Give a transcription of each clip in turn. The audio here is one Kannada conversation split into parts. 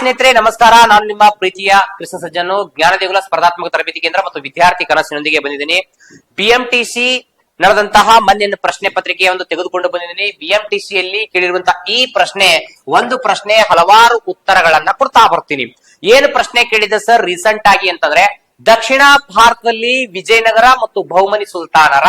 ಸ್ನೇಹಿತರೆ, ನಮಸ್ಕಾರ. ನಾನು ನಿಮ್ಮ ಪ್ರೀತಿಯ ಕೃಷ್ಣ ಸಜ್ಜನು ಜ್ಞಾನ ದೇಗುಲ ಸ್ಪರ್ಧಾತ್ಮಕ ತರಬೇತಿ ಕೇಂದ್ರ ಮತ್ತು ವಿದ್ಯಾರ್ಥಿ ಕನಸಿನೊಂದಿಗೆ ಬಂದಿದ್ದೀನಿ. ಬಿಎಂಟಿಸಿ ನಡೆದಂತಹ ಮನ್ನಿನ ಪ್ರಶ್ನೆ ಪತ್ರಿಕೆಯನ್ನು ತೆಗೆದುಕೊಂಡು ಬಂದಿದ್ದೀನಿ. ಬಿಎಂಟಿಸಿಯಲ್ಲಿ ಕೇಳಿರುವಂತಹ ಈ ಪ್ರಶ್ನೆ, ಒಂದು ಪ್ರಶ್ನೆ, ಹಲವಾರು ಉತ್ತರಗಳನ್ನ ಕೊಡ್ತಾ ಬರ್ತೀನಿ. ಏನು ಪ್ರಶ್ನೆ ಕೇಳಿದೆ ಸರ್? ರೀಸೆಂಟ್ ಆಗಿ ಅಂತಂದ್ರೆ, ದಕ್ಷಿಣ ಭಾರತದಲ್ಲಿ ವಿಜಯನಗರ ಮತ್ತು ಬಹುಮನಿ ಸುಲ್ತಾನರ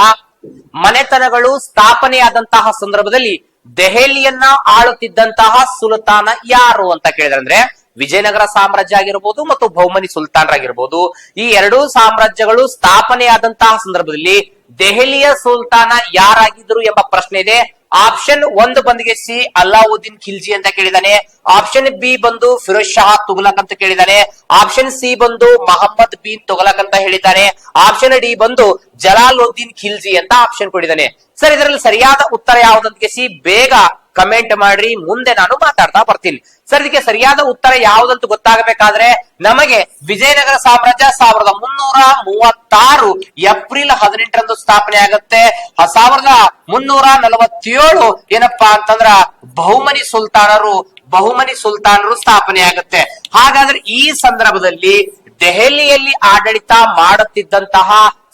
ಮನೆತನಗಳು ಸ್ಥಾಪನೆಯಾದಂತಹ ಸಂದರ್ಭದಲ್ಲಿ ದೆಹಲಿಯನ್ನ ಆಳುತ್ತಿದ್ದಂತಹ ಸುಲ್ತಾನ ಯಾರು ಅಂತ ಕೇಳಿದ್ರೆ ಅಂದ್ರೆ ವಿಜಯನಗರ ಸಾಮ್ರಾಜ್ಯ ಆಗಿರ್ಬೋದು ಮತ್ತು ಬಹುಮನಿ ಸುಲ್ತಾನರಾಗಿರ್ಬೋದು. ಈ ಎರಡೂ ಸಾಮ್ರಾಜ್ಯಗಳು ಸ್ಥಾಪನೆಯಾದಂತಹ ಸಂದರ್ಭದಲ್ಲಿ ದೆಹಲಿಯ ಸುಲ್ತಾನ ಯಾರಾಗಿದ್ರು ಎಂಬ ಪ್ರಶ್ನೆ ಇದೆ. ಆಪ್ಷನ್ ಒಂದು ಬಂದಿಗೆ ಸಿ, ಅಲ್ಲಾವುದ್ದೀನ್ ಖಿಲ್ಜಿ ಅಂತ ಕೇಳಿದಾನೆ. ಆಪ್ಷನ್ ಬಿ ಬಂದು ಫಿರೋಜ್ ಶಹಾ ತುಗ್ಲಕ್ ಅಂತ ಕೇಳಿದಾನೆ. ಆಪ್ಷನ್ ಸಿ ಬಂದು ಮಹಮ್ಮದ್ ಬಿನ್ ತುಗಲಕ್ ಅಂತ ಹೇಳಿದ್ದಾನೆ ಆಪ್ಷನ್ ಡಿ ಬಂದು ಜಲಾಲುದ್ದೀನ್ ಖಿಲ್ಜಿ ಅಂತ ಆಪ್ಷನ್ ಕೊಡಿದಾನೆ ಸರ್, ಇದರಲ್ಲಿ ಸರಿಯಾದ ಉತ್ತರ ಯಾವುದಂತ ಸಿ? ಬೇಗ ಕಮೆಂಟ್ ಮಾಡ್ರಿ, ಮುಂದೆ ನಾನು ಮಾತಾಡ್ತಾ ಬರ್ತೀನಿ. ಸರ್, ಇದಕ್ಕೆ ಸರಿಯಾದ ಉತ್ತರ ಯಾವುದಂತ ಗೊತ್ತಾಗಬೇಕಾದ್ರೆ ನಮಗೆ ವಿಜಯನಗರ ಸಾಮ್ರಾಜ್ಯ ಸಾವಿರದ ಮುನ್ನೂರ ಮೂವತ್ತಾರು ಏಪ್ರಿಲ್ ಹದಿನೆಂಟರಂದು ಸ್ಥಾಪನೆ ಆಗುತ್ತೆ. ಸಾವಿರದ ಮುನ್ನೂರ ನಲವತ್ತೇಳು ಏನಪ್ಪಾ ಅಂತಂದ್ರ ಬಹುಮನಿ ಸುಲ್ತಾನರು ಬಹುಮನಿ ಸುಲ್ತಾನರು ಸ್ಥಾಪನೆ ಆಗುತ್ತೆ. ಹಾಗಾದ್ರೆ ಈ ಸಂದರ್ಭದಲ್ಲಿ ದೆಹಲಿಯಲ್ಲಿ ಆಡಳಿತ ಮಾಡುತ್ತಿದ್ದಂತಹ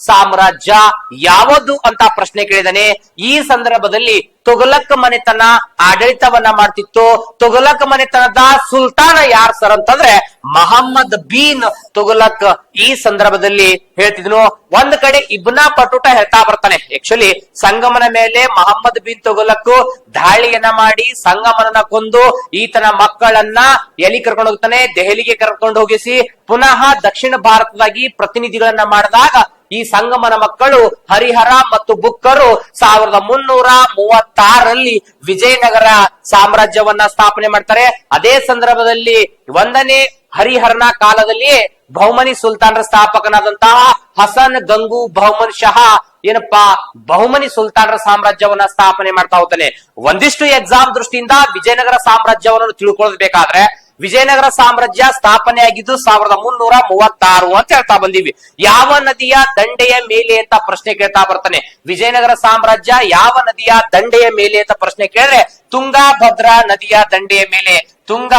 ಸಾಮ್ರಾಜ್ಯ ಯಾವುದು ಅಂತ ಪ್ರಶ್ನೆ ಕೇಳಿದನೆ. ಈ ಸಂದರ್ಭದಲ್ಲಿ ತುಘಲಕ್ ಮನೆತನ ಆಡಳಿತವನ್ನ ಮಾಡ್ತಿತ್ತು. ತೊಗಲಕ್ ಮನೆತನದ ಸುಲ್ತಾನ ಯಾರ್ ಸರ್ ಅಂತಂದ್ರೆ ಮಹಮ್ಮದ್ ಬೀನ್ ತುಘಲಕ್ ಈ ಸಂದರ್ಭದಲ್ಲಿ ಹೇಳ್ತಿದ್ನು. ಒಂದ್ ಕಡೆ ಇಬ್ನ ಪಟುಟ ಹೇಳ್ತಾ ಬರ್ತಾನೆ. ಆಕ್ಚುಲಿ ಸಂಗಮನ ಮೇಲೆ ಮಹಮ್ಮದ್ ಬೀನ್ ತೊಗಲಕ್ ದಾಳಿಯನ್ನ ಮಾಡಿ ಸಂಗಮನನ ಕೊಂದು ಈತನ ಮಕ್ಕಳನ್ನ ಎಲ್ಲಿ ಕರ್ಕೊಂಡು ಹೋಗ್ತಾನೆ? ದೆಹಲಿಗೆ ಕರ್ಕೊಂಡು ಹೋಗಿಸಿ. ಪುನಃ ದಕ್ಷಿಣ ಭಾರತದಾಗಿ ಪ್ರತಿನಿಧಿಗಳನ್ನ ಮಾಡಿದಾಗ ಈ ಸಂಗಮನ ಮಕ್ಕಳು ಹರಿಹರ ಮತ್ತು ಬುಕ್ಕರು ಸಾವಿರದ ಮುನ್ನೂರ ಮೂವತ್ತಾರರಲ್ಲಿ ವಿಜಯನಗರ ಸಾಮ್ರಾಜ್ಯವನ್ನ ಸ್ಥಾಪನೆ ಮಾಡ್ತಾರೆ. ಅದೇ ಸಂದರ್ಭದಲ್ಲಿ ಒಂದನೇ ಹರಿಹರನ ಕಾಲದಲ್ಲಿಯೇ ಬಹುಮನಿ ಸುಲ್ತಾನರ ಸ್ಥಾಪಕನಾದಂತಹ ಹಸನ್ ಗಂಗು ಬಹುಮನ್ ಶಹ. ಏನಪ್ಪಾ? ಬಹುಮನಿ ಸುಲ್ತಾನರ ಸಾಮ್ರಾಜ್ಯವನ್ನ ಸ್ಥಾಪನೆ ಮಾಡ್ತಾ ಹೋಗ್ತಾನೆ. ಒಂದಿಷ್ಟು ಎಕ್ಸಾಮ್ ದೃಷ್ಟಿಯಿಂದ ವಿಜಯನಗರ ಸಾಮ್ರಾಜ್ಯವನ್ನು ತಿಳ್ಕೊಳ್ಬೇಕಾದ್ರೆ ವಿಜಯನಗರ ಸಾಮ್ರಾಜ್ಯ ಸ್ಥಾಪನೆ ಆಗಿದ್ದು ಸಾವಿರದ ಮುನ್ನೂರ ಮೂವತ್ತಾರು ಅಂತ ಹೇಳ್ತಾ ಬಂದೀವಿ. ಯಾವ ನದಿಯ ದಂಡೆಯ ಮೇಲೆ ಅಂತ ಪ್ರಶ್ನೆ ಕೇಳ್ತಾ ಬರ್ತಾನೆ. ವಿಜಯನಗರ ಸಾಮ್ರಾಜ್ಯ ಯಾವ ನದಿಯ ದಂಡೆಯ ಮೇಲೆ ಅಂತ ಪ್ರಶ್ನೆ ಕೇಳಿದ್ರೆ ತುಂಗಾ ಭದ್ರಾ ನದಿಯ ದಂಡೆಯ ಮೇಲೆ. ತುಂಗ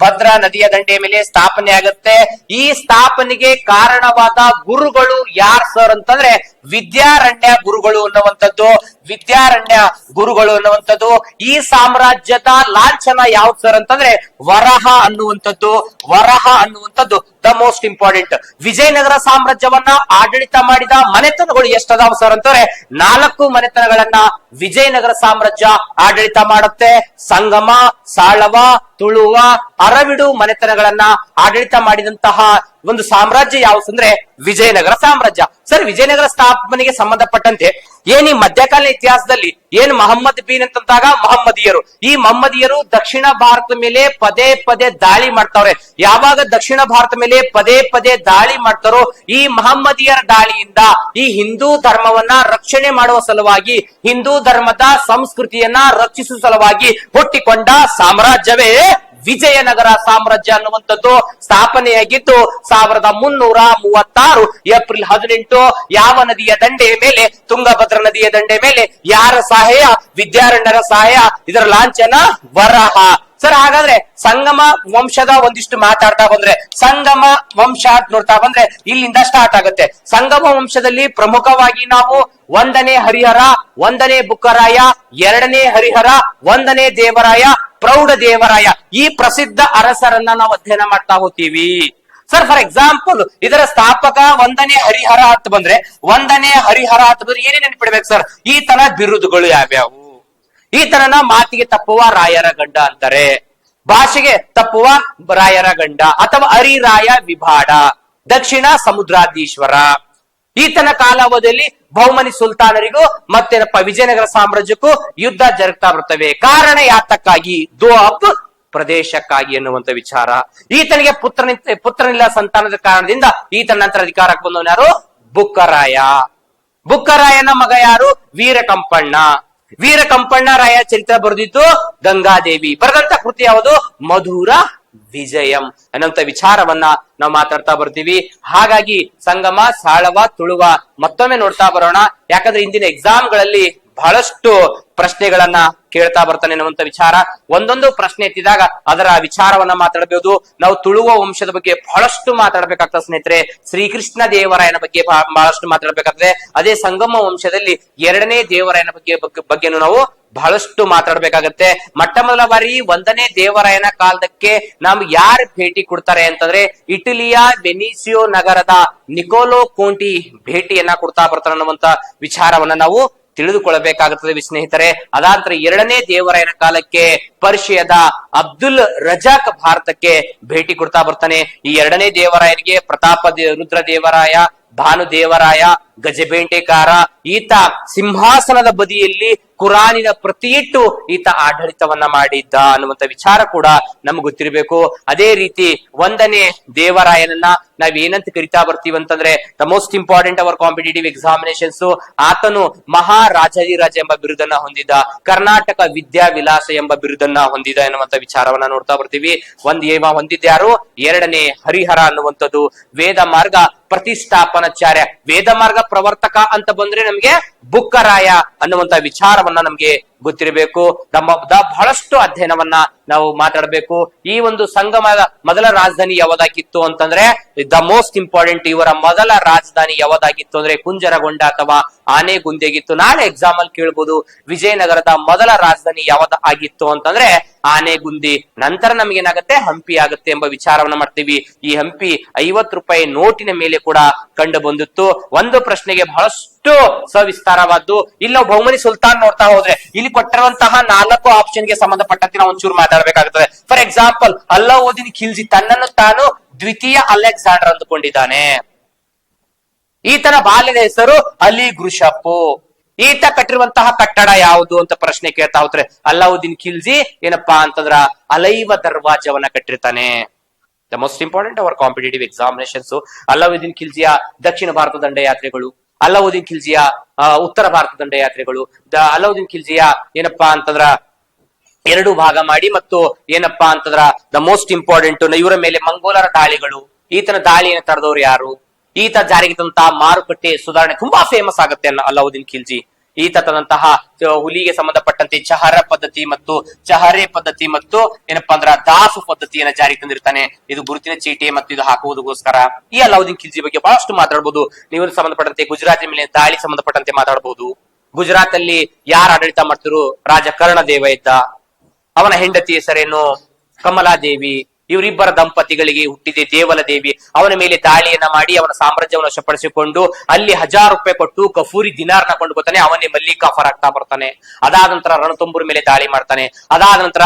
ಭದ್ರಾ ನದಿಯ ದಂಡೆಯ ಮೇಲೆ ಸ್ಥಾಪನೆ ಆಗುತ್ತೆ. ಈ ಸ್ಥಾಪನೆಗೆ ಕಾರಣವಾದ ಗುರುಗಳು ಯಾರ್ ಸರ್ ಅಂತಂದ್ರೆ ವಿದ್ಯಾರಣ್ಯ ಗುರುಗಳು ಅನ್ನುವಂಥದ್ದು, ವಿದ್ಯಾರಣ್ಯ ಗುರುಗಳು ಅನ್ನುವಂಥದ್ದು, ಈ ಸಾಮ್ರಾಜ್ಯದ ಲಾಂಛನ ಯಾವ್ದು ಸರ್ ಅಂತಂದ್ರೆ ವರಹ ಅನ್ನುವಂಥದ್ದು ವರಹ ಅನ್ನುವಂಥದ್ದು ದ ಮೋಸ್ಟ್ ಇಂಪಾರ್ಟೆಂಟ್ ವಿಜಯನಗರ ಸಾಮ್ರಾಜ್ಯವನ್ನ ಆಡಳಿತ ಮಾಡಿದ ಮನೆತನಗಳು ಎಷ್ಟದಾವ ಸರ್ ಅಂತಂದ್ರೆ ನಾಲ್ಕು ಮನೆತನಗಳನ್ನ ವಿಜಯನಗರ ಸಾಮ್ರಾಜ್ಯ ಆಡಳಿತ ಮಾಡುತ್ತೆ. ಸಂಗಮ, ಸಾಳವ, ತುಳುವ, ಅರವಿಡು ಮನೆತನಗಳನ್ನ ಆಡಳಿತ ಮಾಡಿದಂತಹ ಒಂದು ಸಾಮ್ರಾಜ್ಯ ಯಾವ್ದು ಅಂದ್ರೆ ವಿಜಯನಗರ ಸಾಮ್ರಾಜ್ಯ. ಸರ್, ವಿಜಯನಗರ ಸ್ಥಾಪನೆಗೆ ಸಂಬಂಧಪಟ್ಟಂತೆ ಏನ್ ಈ ಮಧ್ಯಕಾಲೀನ ಇತಿಹಾಸದಲ್ಲಿ ಏನ್ ಮಹಮ್ಮದ್ ಬೀನ್ ಅಂತಂದಾಗ ಮಹಮ್ಮದಿಯರು? ಈ ಮಹಮ್ಮದಿಯರು ದಕ್ಷಿಣ ಭಾರತದ ಮೇಲೆ ಪದೇ ಪದೇ ದಾಳಿ ಮಾಡ್ತಾವ್ರೆ. ಯಾವಾಗ ದಕ್ಷಿಣ ಭಾರತ ಮೇಲೆ ಪದೇ ಪದೇ ದಾಳಿ ಮಾಡ್ತಾರೋ ಈ ಮಹಮ್ಮದಿಯರ ದಾಳಿಯಿಂದ ಈ ಹಿಂದೂ ಧರ್ಮವನ್ನ ರಕ್ಷಣೆ ಮಾಡುವ ಸಲುವಾಗಿ, ಹಿಂದೂ ಧರ್ಮದ ಸಂಸ್ಕೃತಿಯನ್ನ ರಕ್ಷಿಸುವ ಸಲುವಾಗಿ ಹುಟ್ಟಿಕೊಂಡ ಸಾಮ್ರಾಜ್ಯವೇ ವಿಜಯನಗರ ಸಾಮ್ರಾಜ್ಯ ಅನ್ನುವಂಥದ್ದು ಸ್ಥಾಪನೆಯಾಗಿದ್ದು ಸಾವಿರದ ಮುನ್ನೂರ ಮೂವತ್ತಾರು ಏಪ್ರಿಲ್ ಹದಿನೆಂಟು ಯಾವ ನದಿಯ ದಂಡೆಯ ಮೇಲೆ, ತುಂಗಭದ್ರಾ ನದಿಯ ದಂಡೆ ಮೇಲೆ ಯಾರ ಸಹಾಯ? ವಿದ್ಯಾರಣ್ಯರ ಸಹಾಯ? ಇದರ ಲಾಂಛನ ವರಹ. ಸರ್, ಹಾಗಾದ್ರೆ ಸಂಗಮ ವಂಶದ ಒಂದಿಷ್ಟು ಮಾತಾಡ್ತಾ ಬಂದ್ರೆ, ಸಂಗಮ ವಂಶ ನೋಡ್ತಾ ಬಂದ್ರೆ ಇಲ್ಲಿಂದ ಸ್ಟಾರ್ಟ್ ಆಗುತ್ತೆ. ಸಂಗಮ ವಂಶದಲ್ಲಿ ಪ್ರಮುಖವಾಗಿ ನಾವು ಒಂದನೇ ಹರಿಹರ, ಒಂದನೇ ಬುಕ್ಕರಾಯ, ಎರಡನೇ ಹರಿಹರ, ಒಂದನೇ ದೇವರಾಯ ಪ್ರೌಢ ದೇವರಾಯ, ಈ ಪ್ರಸಿದ್ಧ ಅರಸರನ್ನ ನಾವು ಅಧ್ಯಯನ ಮಾಡ್ತಾ ಹೋಗ್ತೀವಿ. ಸರ್ ಫಾರ್ ಎಕ್ಸಾಂಪಲ್ ಇದರ ಸ್ಥಾಪಕ ಒಂದನೇ ಹರಿಹರ ಅಂತ ಬಂದ್ರೆ ಒಂದನೇ ಹರಿಹರ ಅಂತ ಬಂದ್ರೆ ಏನೇ ನೆನಪಿಡ್ಬೇಕು ಸರ್ ಈ ತರ ಬಿರುದುಗಳು ಯಾವ್ಯಾವು? ಈತನನ್ನ ಮಾತಿಗೆ ತಪ್ಪುವ ರಾಯರ ಗಂಡ ಅಂತಾರೆ. ಭಾಷೆಗೆ ತಪ್ಪುವ ರಾಯರ ಗಂಡ ಅಥವಾ ಹರಿರಾಯ ವಿಭಾಡ, ದಕ್ಷಿಣ ಸಮುದ್ರಾಧೀಶ್ವರ. ಈತನ ಕಾಲಾವಧಿಯಲ್ಲಿ ಬಹುಮನಿ ಸುಲ್ತಾನರಿಗೂ ಮತ್ತೇನಪ್ಪ ವಿಜಯನಗರ ಸಾಮ್ರಾಜ್ಯಕ್ಕೂ ಯುದ್ಧ ಜರುಗ್ತಾ ಬರ್ತವೆ ಕಾರಣ ಯಾತಕ್ಕಾಗಿ ದೋಅಬ್ ಪ್ರದೇಶಕ್ಕಾಗಿ ಎನ್ನುವಂತ ವಿಚಾರ. ಈತನಿಗೆ ಪುತ್ರನ ಪುತ್ರನಿಲ್ಲ ಸಂತಾನದ ಕಾರಣದಿಂದ ಈತನ ನಂತರ ಅಧಿಕಾರಕ್ಕೆ ಬಂದವನು ಯಾರು? ಬುಕ್ಕರಾಯ. ಬುಕ್ಕರಾಯನ ಮಗ ಯಾರು? ವೀರ ಕಂಪಣ್ಣ ವೀರ ಕಂಪಣ್ಣ ರಾಯ ಚರಿತ್ರೆ ಬರೆದಿದ್ದು ಗಂಗಾದೇವಿ. ಬರೆದಂತ ಕೃತಿ ಯಾವುದು? ಮಧುರ ವಿಜಯಂ. ಅನ್ನುವಂತ ವಿಚಾರವನ್ನ ನಾವು ಮಾತಾಡ್ತಾ ಬರ್ತೀವಿ. ಹಾಗಾಗಿ ಸಂಗಮ, ಸಾಳವ, ತುಳುವ ಮತ್ತೊಮ್ಮೆ ನೋಡ್ತಾ ಬರೋಣ. ಯಾಕಂದ್ರೆ ಇಂದಿನ ಎಕ್ಸಾಮ್ಗಳಲ್ಲಿ ಬಹಳಷ್ಟು ಪ್ರಶ್ನೆಗಳನ್ನ ಕೇಳ್ತಾ ಬರ್ತಾನೆ ಅನ್ನುವಂತ ವಿಚಾರ. ಒಂದೊಂದು ಪ್ರಶ್ನೆ ಎತ್ತಿದಾಗ ಅದರ ವಿಚಾರವನ್ನ ಮಾತಾಡಬಹುದು ನಾವು ತುಳುವ ವಂಶದ ಬಗ್ಗೆ ಬಹಳಷ್ಟು ಮಾತಾಡ್ಬೇಕಾಗ್ತದೆ ಸ್ನೇಹಿತರೆ. ಶ್ರೀಕೃಷ್ಣ ದೇವರಾಯನ ಬಗ್ಗೆ ಬಹ- ಬಹಳಷ್ಟು ಮಾತಾಡ್ಬೇಕಾಗ್ತದೆ. ಅದೇ ಸಂಗಮ ವಂಶದಲ್ಲಿ ಎರಡನೇ ದೇವರಾಯನ ಬಗ್ಗೆ ಬಗ್ಗೆ- ನಾವು ಬಹಳಷ್ಟು ಮಾತಾಡಬೇಕಾಗತ್ತೆ. ಮೊಟ್ಟ ಮೊದಲ ಬಾರಿ ಒಂದನೇ ದೇವರಾಯನ ಕಾಲದಕ್ಕೆ ನಾವು ಯಾರು ಭೇಟಿ ಕೊಡ್ತಾರೆ ಅಂತಂದ್ರೆ ಇಟಲಿಯ ವೆನಿಸಿಯೋ ನಗರದ ನಿಕೋಲೋ ಕೋಂಟಿ ಭೇಟಿಯನ್ನ ಕೊಡ್ತಾ ಬರ್ತಾರೆ ಅನ್ನುವಂತ ವಿಚಾರವನ್ನ ನಾವು ತಿಳಿದುಕೊಳ್ಳಬೇಕಾಗುತ್ತದೆ ವಿ- ಸ್ನೇಹಿತರೆ ಅದಾಂತರ ಎರಡನೇ ದೇವರಾಯನ ಕಾಲಕ್ಕೆ ಪರ್ಷಿಯದ ಅಬ್ದುಲ್ ರಜಾಕ್ ಭಾರತಕ್ಕೆ ಭೇಟಿ ಕೊಡ್ತಾ ಬರ್ತಾನೆ. ಈ ಎರಡನೇ ದೇವರಾಯನಿಗೆ ಪ್ರತಾಪ ರುದ್ರ ದೇವರಾಯ, ಭಾನು ದೇವರಾಯ, ಗಜಬೇಂಟೆಕಾರ, ಈತ ಸಿಂಹಾಸನದ ಬದಿಯಲ್ಲಿ ಕುರಾನಿನ ಪ್ರತಿಯಿಟ್ಟು ಈತ ಆಡಳಿತವನ್ನ ಮಾಡಿದ್ದ ಅನ್ನುವಂತ ವಿಚಾರ ಕೂಡ ನಮ್ಗೆ ಗೊತ್ತಿರಬೇಕು. ಅದೇ ರೀತಿ ಒಂದನೇ ದೇವರಾಯನನ್ನ ನಾವ್ ಏನಂತ ಕರಿತಾ ಬರ್ತೀವಿ ಅಂತಂದ್ರೆ the most important our competitive examinations ಆತನು ಮಹಾರಾಜಾಧಿರಾಜ ಎಂಬ ಬಿರುದನ್ನ ಹೊಂದಿದ್ದ. ಕರ್ನಾಟಕ ವಿದ್ಯಾವಿಲಾಸ ಎಂಬ ಬಿರುದನ್ನ ಹೊಂದಿದ ಎನ್ನುವಂತ ವಿಚಾರವನ್ನ ನೋಡ್ತಾ ಬರ್ತೀವಿ. ಒಂದ್ ಏವ ಹೊಂದಿದ್ಯಾರು? ಎರಡನೇ ಹರಿಹರ ಅನ್ನುವಂಥದ್ದು ವೇದ ಮಾರ್ಗ ಪ್ರತಿಷ್ಠಾಪನಾಚಾರ್ಯ, ವೇದ ಮಾರ್ಗ ಪ್ರವರ್ತಕ ಅಂತ ಬಂದ್ರೆ ನಮ್ಗೆ ಬುಕ್ಕರಾಯ ಅನ್ನುವಂತ ವಿಚಾರವನ್ನ ನಮ್ಗೆ ಗೊತ್ತಿರಬೇಕು. ನಮ್ಮ ಬಹಳಷ್ಟು ಅಧ್ಯಯನವನ್ನ ನಾವು ಮಾತಾಡಬೇಕು. ಈ ಒಂದು ಸಂಗಮದ ಮೊದಲ ರಾಜಧಾನಿ ಯಾವ್ದಾಗಿತ್ತು ಅಂತಂದ್ರೆ, ದ ಮೋಸ್ಟ್ ಇಂಪಾರ್ಟೆಂಟ್ ಇವರ ಮೊದಲ ರಾಜಧಾನಿ ಯಾವ್ದಾಗಿತ್ತು ಅಂದ್ರೆ ಕುಂಜರಗೊಂಡ ಅಥವಾ ಆನೆಗುಂದಿಯಾಗಿತ್ತು ನಾಳೆ ಎಕ್ಸಾಮ್ ಅಲ್ಲಿ ಕೇಳ್ಬೋದು. ವಿಜಯನಗರದ ಮೊದಲ ರಾಜಧಾನಿ ಯಾವ್ದ ಆಗಿತ್ತು ಅಂತಂದ್ರೆ, ಆನೆಗುಂದಿ. ನಂತರ ನಮ್ಗೆ ಏನಾಗುತ್ತೆ? ಹಂಪಿ ಆಗುತ್ತೆ ಎಂಬ ವಿಚಾರವನ್ನ ಮಾಡ್ತೀವಿ. ಈ ಹಂಪಿ ಐವತ್ತು ರೂಪಾಯಿ ನೋಟಿನ ಮೇಲೆ ಕೂಡ ಕಂಡು ಬಂದಿತ್ತು. ಒಂದು ಪ್ರಶ್ನೆಗೆ ಬಹಳಷ್ಟು ಸವಿಸ್ತಾರವಾದ್ದು. ಇಲ್ಲಿ ನಾವು ಬಹುಮನಿ ಸುಲ್ತಾನ್ ನೋಡ್ತಾ ಹೋದ್ರೆ, ಇಲ್ಲಿ ಕೊಟ್ಟಿರುವಂತಹ ನಾಲ್ಕು ಆಪ್ಷನ್ಗೆ ಸಂಬಂಧಪಟ್ಟಂತೆ ನಾವು ಒಂಚೂರು ಮಾತಾಡಬೇಕಾಗುತ್ತದೆ ಫಾರ್ ಎಕ್ಸಾಂಪಲ್ ಅಲ್ಲಾವುದ್ದೀನ್ ಖಿಲ್ಜಿ ತನ್ನನ್ನು ತಾನು ದ್ವಿತೀಯ ಅಲೆಕ್ಸಾಂಡರ್ ಅಂದುಕೊಂಡಿದ್ದಾನೆ. ಈತನ ಬಾಲ್ಯದ ಹೆಸರು ಅಲಿ ಗುರುಷಪ್ಪು. ಈತ ಕಟ್ಟಿರುವಂತಹ ಕಟ್ಟಡ ಯಾವುದು ಅಂತ ಪ್ರಶ್ನೆ ಕೇಳ್ತಾ ಹೋದ್ರೆ, ಅಲ್ಲಾವುದ್ದೀನ್ ಖಿಲ್ಜಿ ಏನಪ್ಪಾ ಅಂತಂದ್ರ ಅಲೈವ ದರ್ವಾಜವನ್ನ ಕಟ್ಟಿರ್ತಾನೆ. The most important our competitive examinations Alauddin ಖಿಲ್ಜಿಯ ದಕ್ಷಿಣ ಭಾರತ ದಂಡಯಾತ್ರೆಗಳು ಅಲ್ಲಾವುದ್ದೀನ್ ಖಿಲ್ಜಿಯ ಉತ್ತರ ಭಾರತ ದಂಡಯಾತ್ರೆಗಳು ದ ಅಲ್ಲಾವುದ್ದೀನ್ ಖಿಲ್ಜಿಯ ಏನಪ್ಪಾ ಅಂತಂದ್ರ ಎರಡು ಭಾಗ ಮಾಡಿ ಮತ್ತು ಏನಪ್ಪಾ ಅಂತಂದ್ರ ದ ಮೋಸ್ಟ್ ಇಂಪಾರ್ಟೆಂಟ್ ಇವರ ಮೇಲೆ ಮಂಗೋಲರ ದಾಳಿಗಳು. ಈತನ ದಾಳಿಯನ್ನು ತರದವ್ರು ಯಾರು? ಈತ ಜಾರಿಗೆ ತಂತ ಮಾರುಕಟ್ಟೆ ಸುಧಾರಣೆ ತುಂಬಾ ಫೇಮಸ್ ಆಗುತ್ತೆ ಅಲ್ಲ ಅಲ್ಲಾವುದ್ದೀನ್ ಖಿಲ್ಜಿ ಈತ ತಂದಂತಹ ಹುಲಿಗೆ ಸಂಬಂಧಪಟ್ಟಂತೆ ಚಹರ ಪದ್ಧತಿ ಮತ್ತು ಚಹರೆ ಪದ್ಧತಿ ಮತ್ತು ಏನಪ್ಪಾ ಅಂದ್ರ ದಾಸು ಪದ್ಧತಿಯನ್ನ ಜಾರಿ ತಂದಿರ್ತಾನೆ. ಇದು ಗುರುತಿನ ಚೀಟಿ ಮತ್ತು ಇದು ಹಾಕುವುದಕ್ಕೋಸ್ಕರ. ಈ ಅಲ್ಲಾವುದ್ದೀನ್ ಖಿಲ್ಜಿ ಬಗ್ಗೆ ಬಹಳಷ್ಟು ಮಾತಾಡಬಹುದು ನೀವು ಸಂಬಂಧಪಟ್ಟಂತೆ ಗುಜರಾತ್ ಮೇಲೆ ದಾಳಿ ಸಂಬಂಧಪಟ್ಟಂತೆ ಮಾತಾಡಬಹುದು ಗುಜರಾತ್ ಅಲ್ಲಿ ಯಾರು ಆಡಳಿತ ಮಾಡ್ತಿರು ರಾಜ ಕರ್ಣದೇವ ಇದ್ದ. ಅವನ ಹೆಂಡತಿ ಹೆಸರೇನು? ಕಮಲಾದೇವಿ. ಇವರಿಬ್ಬರ ದಂಪತಿಗಳಿಗೆ ಹುಟ್ಟಿದೆ ದೇವಲ ದೇವಿ. ಅವನ ಮೇಲೆ ದಾಳಿಯನ್ನ ಮಾಡಿ ಅವನ ಸಾಮ್ರಾಜ್ಯವನ್ನು ವಶಪಡಿಸಿಕೊಂಡು ಅಲ್ಲಿ ಹಜಾರ್ ರೂಪಾಯಿ ಕೊಟ್ಟು ಕಫೂರಿ ದಿನಾರ್ನ ಬರ್ತಾನೆ. ಅವನೇ ಮಲ್ಲಿಕಾಫರ್ ಆಗ್ತಾ ಬರ್ತಾನೆ. ಅದಾದ ನಂತರ ರಣತುಂಬುರ್ ಮೇಲೆ ದಾಳಿ ಮಾಡ್ತಾನೆ. ಅದಾದ ನಂತರ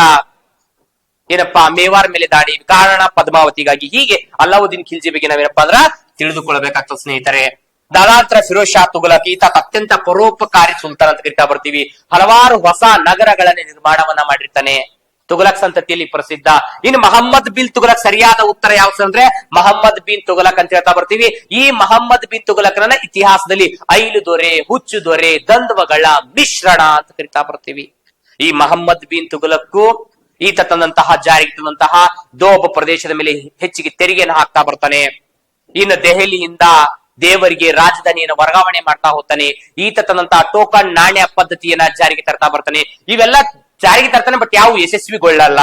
ಏನಪ್ಪಾ, ಮೇವಾರ್ ಮೇಲೆ ದಾಳಿ. ಕಾರಣ ಪದ್ಮಾವತಿಗಾಗಿ. ಹೀಗೆ ಅಲ್ಲಾವುದ್ದೀನ್ ಖಿಲ್ಜಿ ಬಗ್ಗೆ ನಾವೇನಪ್ಪಾ ಅಂದ್ರ ತಿಳಿದುಕೊಳ್ಬೇಕಾಗ್ತದೆ ಸ್ನೇಹಿತರೆ. ದಾದಾತ್ರ ಫಿರೋಜ್ ಶಾ ತುಘಲಕ್ ಈತ ಅತ್ಯಂತ ಪರೋಪಕಾರಿ ಸುಲ್ತಾನ್ ಅಂತ ಕರಿತಾ ಬರ್ತೀವಿ. ಹಲವಾರು ಹೊಸ ನಗರಗಳನ್ನ ನಿರ್ಮಾಣವನ್ನ ಮಾಡಿರ್ತಾನೆ. ತುಘಲಕ್ ಸಂತತಿಯಲ್ಲಿ ಪ್ರಸಿದ್ಧ. ಇನ್ನು ಮಹಮ್ಮದ್ ಬಿನ್ ತುಗಲಕ್ ಸರಿಯಾದ ಉತ್ತರ ಯಾವ್ದು ಅಂದ್ರೆ? ಮಹಮ್ಮದ್ ಬಿನ್ ತುಗಲಕ್ ಅಂತ ಹೇಳ್ತಾ ಬರ್ತೀವಿ. ಈ ಮಹಮ್ಮದ್ ಬಿನ್ ತುಘಲಕ್ನ ಇತಿಹಾಸದಲ್ಲಿ ಐಲು ದೊರೆ, ಹುಚ್ಚು ದೊರೆ ದಂದ್ವಗಳ ಮಿಶ್ರಣ ಅಂತ ಕರಿತಾ ಬರ್ತೀವಿ. ಈ ಮಹಮ್ಮದ್ ಬಿನ್ ತುಗಲಕ್ಕು ಈತ ತಂದಂತಹ, ಜಾರಿಗೆ ತಂದಂತಹ ದೋಬ ಪ್ರದೇಶದ ಮೇಲೆ ಹೆಚ್ಚಿಗೆ ತೆರಿಗೆಯನ್ನು ಹಾಕ್ತಾ ಬರ್ತಾನೆ. ಇನ್ನು ದೆಹಲಿಯಿಂದ ದೇವರಿಗೆ ರಾಜಧಾನಿಯನ್ನು ವರ್ಗಾವಣೆ ಮಾಡ್ತಾ ಹೋಗ್ತಾನೆ. ಈತ ತಂದಂತಹ ಟೋಕನ್ ನಾಣ್ಯ ಪದ್ಧತಿಯನ್ನ ಜಾರಿಗೆ ತರ್ತಾ ಬರ್ತಾನೆ. ಇವೆಲ್ಲ ಜಾರಿಗೆ ತರ್ತಾನೆ ಬಟ್ ಯಾವ ಯಶಸ್ವಿಗೊಳ್ಳಲ್ಲ.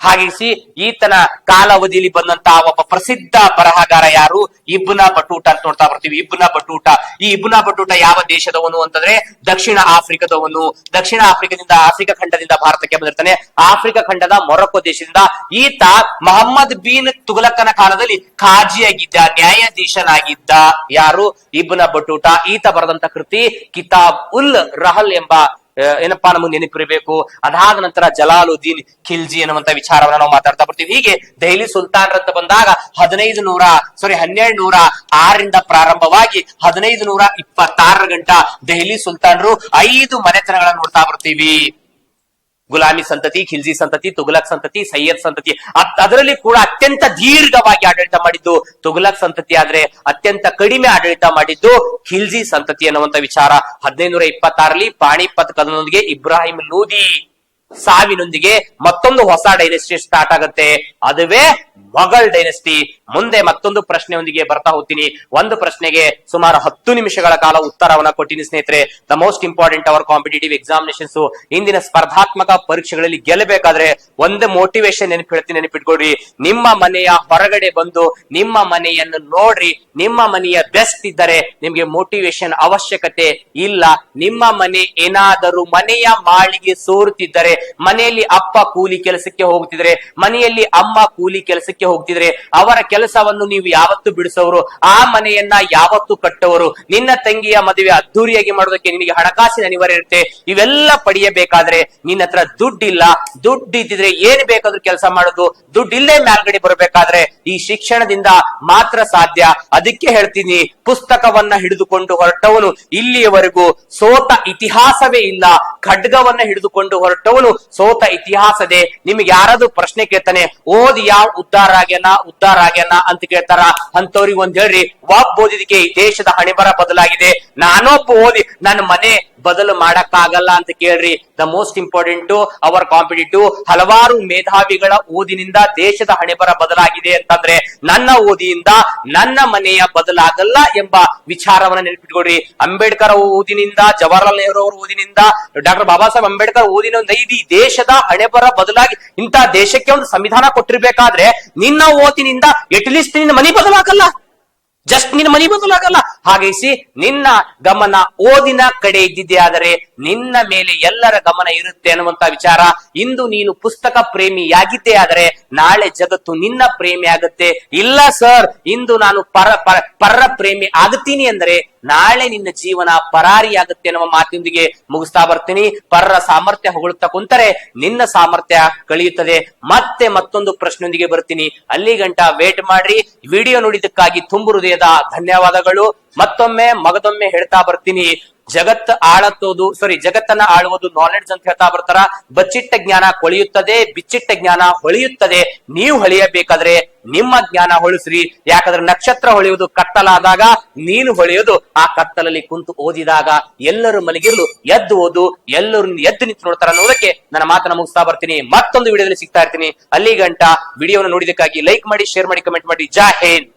ಹಾಗಿಸಿ ಈತನ ಕಾಲಾವಧಿಯಲ್ಲಿ ಬಂದಂತಹ ಒಬ್ಬ ಪ್ರಸಿದ್ಧ ಬರಹಗಾರ ಯಾರು? ಇಬ್ನ ಬಟೂಟ ಅಂತ ನೋಡ್ತಾ ಬರ್ತೀವಿ. ಇಬ್ನ ಬಟೂಟ. ಈ ಇಬ್ನ ಬಟೂಟ ಯಾವ ದೇಶದವನು ಅಂತಂದ್ರೆ ದಕ್ಷಿಣ ಆಫ್ರಿಕಾದವನು. ದಕ್ಷಿಣ ಆಫ್ರಿಕಾದಿಂದ, ಆಫ್ರಿಕಾ ಖಂಡದಿಂದ ಭಾರತಕ್ಕೆ ಬಂದಿರ್ತಾನೆ. ಆಫ್ರಿಕಾ ಖಂಡದ ಮೊರಕ್ಕೋ ದೇಶದಿಂದ ಈತ ಮಹಮ್ಮದ್ ಬಿನ್ ತುಗಲಕ್ಕನ ಕಾಲದಲ್ಲಿ ಖಾಜಿಯಾಗಿದ್ದ, ನ್ಯಾಯಾಧೀಶನಾಗಿದ್ದ ಯಾರು? ಇಬ್ನ ಬಟೂಟ. ಈತ ಬರೆದಂತ ಕೃತಿ ಕಿತಾಬ್ ಉಲ್ ರಹಲ್ ಎಂಬ ಏನಪ್ಪಾ ನಮಗ್ ನೆನಪಿರಬೇಕು ಅದಾದ ನಂತರ ಜಲಾಲುದ್ದೀನ್ ಖಿಲ್ಜಿ ಅನ್ನುವಂತ ವಿಚಾರವನ್ನ ನಾವು ಮಾತಾಡ್ತಾ ಬರ್ತೀವಿ. ಹೀಗೆ ದೆಹಲಿ ಸುಲ್ತಾನ್ ಅಂತ ಬಂದಾಗ ಹದಿನೈದು ನೂರ ಸಾರಿ ಹನ್ನೆರಡು ನೂರ ಆರರಿಂದ ಪ್ರಾರಂಭವಾಗಿ ಹದಿನೈದು ನೂರ ಇಪ್ಪತ್ತಾರರ ಗಂಟ ದೆಹಲಿ ಸುಲ್ತಾನರು ಐದು ಮನೆತನಗಳನ್ನ ನೋಡ್ತಾ ಬರ್ತೀವಿ. ಗುಲಾಮಿ ಸಂತತಿ, ಖಿಲ್ಜಿ ಸಂತತಿ, ತುಘಲಕ್ ಸಂತತಿ, ಸೈಯದ್ ಸಂತತಿ. ಅದರಲ್ಲಿ ಕೂಡ ಅತ್ಯಂತ ದೀರ್ಘವಾಗಿ ಆಡಳಿತ ಮಾಡಿದ್ದು ತುಘಲಕ್ ಸಂತತಿ ಆದ್ರೆ ಅತ್ಯಂತ ಕಡಿಮೆ ಆಡಳಿತ ಮಾಡಿದ್ದು ಖಿಲ್ಜಿ ಸಂತತಿ ಅನ್ನುವಂತ ವಿಚಾರ. ಹದಿನೈದು ನೂರ ಇಪ್ಪತ್ತಾರಲ್ಲಿ ಪಾಣಿಪತ್ ಕದನೊಂದಿಗೆ ಇಬ್ರಾಹಿಂ ಲೂದಿ. ಸಾವಿನೊಂದಿಗೆ ಮತ್ತೊಂದು ಹೊಸ ಡೈನೆಸ್ಟಿ ಸ್ಟಾರ್ಟ್ ಆಗುತ್ತೆ. ಅದುವೇ ಮೊಘಲ್ ಡೈನೆಸ್ಟಿ ಮುಂದೆ ಮತ್ತೊಂದು ಪ್ರಶ್ನೆಯೊಂದಿಗೆ ಬರ್ತಾ ಹೋಗ್ತೀನಿ. ಒಂದು ಪ್ರಶ್ನೆಗೆ ಸುಮಾರು ಹತ್ತು ನಿಮಿಷಗಳ ಕಾಲ ಉತ್ತರವನ್ನ ಕೊಟ್ಟಿನಿ ಸ್ನೇಹಿತರೆ. The most important our competitive examinations ಇಂದಿನ ಸ್ಪರ್ಧಾತ್ಮಕ ಪರೀಕ್ಷೆಗಳಲ್ಲಿ ಗೆಲ್ಲಬೇಕಾದ್ರೆ ಒಂದು ಮೋಟಿವೇಶನ್ ನೆನಪು ಹೇಳ್ತೀನಿ ನೆನಪಿಟ್ಕೊಡ್ರಿ ನಿಮ್ಮ ಮನೆಯ ಹೊರಗಡೆ ಬಂದು ನಿಮ್ಮ ಮನೆಯನ್ನು ನೋಡ್ರಿ. ನಿಮ್ಮ ಮನೆಯ ಬೆಸ್ಟ್ ಇದ್ದರೆ ನಿಮ್ಗೆ ಮೋಟಿವೇಶನ್ ಅವಶ್ಯಕತೆ ಇಲ್ಲ. ನಿಮ್ಮ ಮನೆ ಏನಾದರೂ ಮನೆಯ ಮಾಳಿಗೆ ಸೋರುತ್ತಿದ್ದರೆ ಮನೆಯಲ್ಲಿ ಅಪ್ಪ ಕೂಲಿ ಕೆಲಸಕ್ಕೆ ಹೋಗ್ತಿದ್ರೆ, ಮನೆಯಲ್ಲಿ ಅಮ್ಮ ಕೂಲಿ ಕೆಲಸಕ್ಕೆ ಹೋಗ್ತಿದ್ರೆ, ಅವರ ಕೆಲಸವನ್ನು ನೀವು ಯಾವತ್ತು ಬಿಡಿಸೋರು, ಆ ಮನೆಯನ್ನ ಯಾವತ್ತು ಕಟ್ಟವರು ನಿನ್ನ ತಂಗಿಯ ಮದುವೆ ಅದ್ದೂರಿಯಾಗಿ ಮಾಡೋದಕ್ಕೆ ನಿನಗೆ ಹಣಕಾಸಿನ ಅನಿವಾರ್ಯ ಇರುತ್ತೆ, ಇವೆಲ್ಲ ಪಡೆಯಬೇಕಾದ್ರೆ ನಿನ್ನ ಹತ್ರ ದುಡ್ಡಿಲ್ಲ ದುಡ್ಡು ಇದ್ದಿದ್ರೆ ಏನ್ ಬೇಕಾದ್ರೂ ಕೆಲಸ ಮಾಡೋದು ದುಡ್ಡಿಲ್ಲೇ ಮ್ಯಾಲ್ಗಡೆ ಬರಬೇಕಾದ್ರೆ ಈ ಶಿಕ್ಷಣದಿಂದ ಮಾತ್ರ ಸಾಧ್ಯ. ಅದಕ್ಕೆ ಹೇಳ್ತೀನಿ, ಪುಸ್ತಕವನ್ನ ಹಿಡಿದುಕೊಂಡು ಹೊರಟವನು ಇಲ್ಲಿಯವರೆಗೂ ಸೋತ ಇತಿಹಾಸವೇ ಇಲ್ಲ, ಖಡ್ಗವನ್ನ ಹಿಡಿದುಕೊಂಡು ಹೊರಟವನು ಸೋತ ಇತಿಹಾಸದೆ ನಿಮ್ಗೆ ಯಾರಾದ್ರೂ ಪ್ರಶ್ನೆ ಕೇಳ್ತಾನೆ, ಓದಿ ಯಾವ ಉದ್ಧಾರ ಆಗ್ಯಾನ ಉದ್ಧಾರ ಆಗ್ಯಾನ ಅಂತ ಕೇಳ್ತಾರ ಅಂತವ್ರಿಗೆ ಒಂದ್ ಹೇಳ್ರಿ ಒಬ್ಬ ಓದಿದಕ್ಕೆ ದೇಶದ ಹಣೆಬರ ಬದಲಾಗಿದೆ. ನಾನೊಬ್ಬ ಓದಿ ನನ್ನ ಮನೆ ಬದಲು ಮಾಡಕ್ಕಾಗಲ್ಲ ಅಂತ ಕೇಳ್ರಿ. The most important our competitive ಹಲವಾರು ಮೇಧಾವಿಗಳ ಓದಿನಿಂದ ದೇಶದ ಹಣೆಬರ ಬದಲಾಗಿದೆ ಅಂತಂದ್ರೆ ನನ್ನ ಓದಿಯಿಂದ ನನ್ನ ಮನೆಯ ಬದಲಾಗಲ್ಲ ಎಂಬ ವಿಚಾರವನ್ನ ನೆನಪಿಟ್ಕೊಡ್ರಿ ಅಂಬೇಡ್ಕರ್ ಓದಿನಿಂದ, ಜವಾಹರ್ಲಾಲ್ ನೆಹರು ಅವರ ಓದಿನಿಂದ, ಡಾಕ್ಟರ್ ಬಾಬಾ ಸಾಹೇಬ್ ಅಂಬೇಡ್ಕರ್ ಓದಿನ ಒಂದು ಐದು ದೇಶದ ಹಣೆಬರ ಬದಲಾಗಿ ಇಂತ ದೇಶಕ್ಕೆ ಒಂದು ಸಂವಿಧಾನ ಕೊಟ್ಟಿರ್ಬೇಕಾದ್ರೆ ನಿನ್ನ ಓದಿನಿಂದ ಎಟ್ಲೀಸ್ಟ್ ನಿನ್ನ ಮನೆ ಬದಲಾಗಲ್ಲ. ಜಸ್ಟ್ ನಿನ್ನ ಮನಿ ಬದಲಾಗಲ್ಲ ಹಾಗೈಸಿ ನಿನ್ನ ಗಮನ ಓದಿನ ಕಡೆ ಇದ್ದಿದ್ದೆ ಆದರೆ ನಿನ್ನ ಮೇಲೆ ಎಲ್ಲರ ಗಮನ ಇರುತ್ತೆ ಅನ್ನುವಂತ ವಿಚಾರ. ಇಂದು ನೀನು ಪುಸ್ತಕ ಪ್ರೇಮಿಯಾಗಿದ್ದೇ ಆದರೆ ನಾಳೆ ಜಗತ್ತು ನಿನ್ನ ಪ್ರೇಮಿ ಆಗುತ್ತೆ. ಇಲ್ಲ ಸರ್, ಇಂದು ನಾನು ಪರ ಪರ ಪರ ಪ್ರೇಮಿ ಆಗುತ್ತೀನಿ ಅಂದ್ರೆ ನಾಳೆ ನಿನ್ನ ಜೀವನ ಪರಾರಿಯಾಗುತ್ತೆ ಅನ್ನುವ ಮಾತಿನೊಂದಿಗೆ ಮುಗಿಸ್ತಾ ಬರ್ತೀನಿ. ಪರರ ಸಾಮರ್ಥ್ಯ ಹೊಗಳುತ್ತಾ ಕುಂತರೆ ನಿನ್ನ ಸಾಮರ್ಥ್ಯ ಕಳೆಯುತ್ತದೆ. ಮತ್ತೆ ಮತ್ತೊಂದು ಪ್ರಶ್ನೆಯೊಂದಿಗೆ ಬರ್ತೀನಿ. ಅಲ್ಲಿ ಗಂಟ ವೇಟ್ ಮಾಡ್ರಿ. ವಿಡಿಯೋ ನೋಡಿದಕ್ಕಾಗಿ ತುಂಬು ಹೃದಯದ ಧನ್ಯವಾದಗಳು. ಮತ್ತೊಮ್ಮೆ ಮಗದೊಮ್ಮೆ ಹೇಳ್ತಾ ಬರ್ತೀನಿ. ಜಗತ್ ಆಳತ್ತೋದು ಸಾರಿ ಜಗತ್ತನ್ನ ಆಳುವುದು ನಾಲೆಡ್ಜ್ ಅಂತ ಹೇಳ್ತಾ ಬರ್ತಾರ? ಬಚ್ಚಿಟ್ಟ ಜ್ಞಾನ ಕೊಳೆಯುತ್ತದೆ, ಬಿಚ್ಚಿಟ್ಟ ಜ್ಞಾನ ಹೊಳೆಯುತ್ತದೆ. ನೀವು ಹೊಳೆಯಬೇಕಾದ್ರೆ ನಿಮ್ಮ ಜ್ಞಾನ ಹೊಳಿಸ್ರಿ. ಯಾಕಂದ್ರೆ ನಕ್ಷತ್ರ ಹೊಳೆಯುವುದು ಕತ್ತಲಾದಾಗ ನೀನು ಹೊಳೆಯೋದು. ಆ ಕತ್ತಲಲ್ಲಿ ಕುಂತು ಓದಿದಾಗ ಎಲ್ಲರೂ ಮಲಗಿರ್ಲು, ಎದ್ದು ಓದು, ಎಲ್ಲರೂ ಎದ್ದು ನಿಂತು ನೋಡ್ತಾರ ಅನ್ನೋದಕ್ಕೆ ನನ್ನ ಮಾತನ್ನ ಮುಗಿಸ್ತಾ ಬರ್ತೀನಿ. ಮತ್ತೊಂದು ವಿಡಿಯೋದಲ್ಲಿ ಸಿಗ್ತಾ ಇರ್ತೀನಿ. ಅಲ್ಲಿ ಗಂಟ ವಿಡಿಯೋನ ನೋಡಿದಕ್ಕಾಗಿ ಲೈಕ್ ಮಾಡಿ ಶೇರ್ ಮಾಡಿ ಕಮೆಂಟ್ ಮಾಡಿ. ಜಾ ಹಿಂದ್!